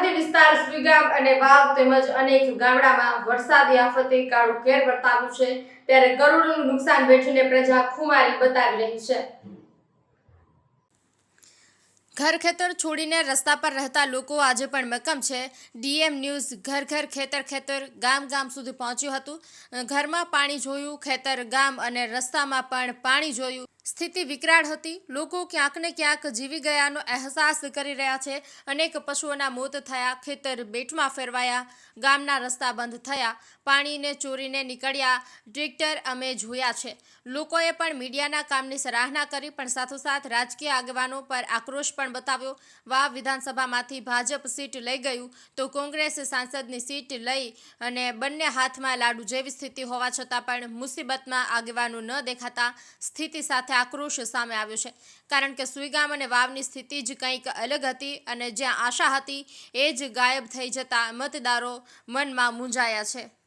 સરહદી વિસ્તાર સ્વીગામ અને વાવ તેમજ અનેક ગામડામાં વરસાદી આફતે કાળું ઘેર વર્તાવ્યું છે. ત્યારે કરોડોનું નુકસાન વેઠીને પ્રજા ખુમારી બતાવી રહી છે. ઘર ખેતર છોડીને રસ્તા પર રહેતા લોકો આજે પણ મક્કમ છે. ડીએમ ન્યૂઝ, ઘર ઘર, ખેતર ખેતર, ગામ ગામ સુધી પહોંચ્યું હતું. ઘરમાં પાણી જોયું, ખેતર, ગામ અને રસ્તામાં પણ પાણી જોયું. સ્થિતિ વિકરાળ હતી. લોકો ક્યાંક ક્યાંક જીવી ગયાનો અહેસાસ કરી રહ્યા છે. અનેક પશુઓના મોત થયા, ખેતર બેટમાં ફેરવાયા, ગામના રસ્તા બંધ થયા, પાણીને ચોરીને નીકળ્યા, ટ્રેક્ટર અમે જોયા છે. લોકોએ પણ મીડિયાના કામની સરાહના કરી, પણ સાથોસાથ રાજકીય આગેવાનો પર આક્રોશ પણ બતાવ્યો. વાવ વિધાનસભામાંથી ભાજપ સીટ લઈ ગયું તો કોંગ્રેસ સાંસદની સીટ લઈ અને બંને હાથમાં લાડુ જેવી સ્થિતિ હોવા છતાં પણ મુસીબતમાં આગેવાનો ન દેખાતા. સ્થિતિ સાથે આક્રોશ સામે આવ્યો છે. કારણ કે સુઈગામ અને વાવની સ્થિતિ જ કંઈક અલગ હતી અને જ્યાં આશા હતી, એ જ ગાયબ થઈ જતા મતદારો મનમાં મૂંઝાયા છે.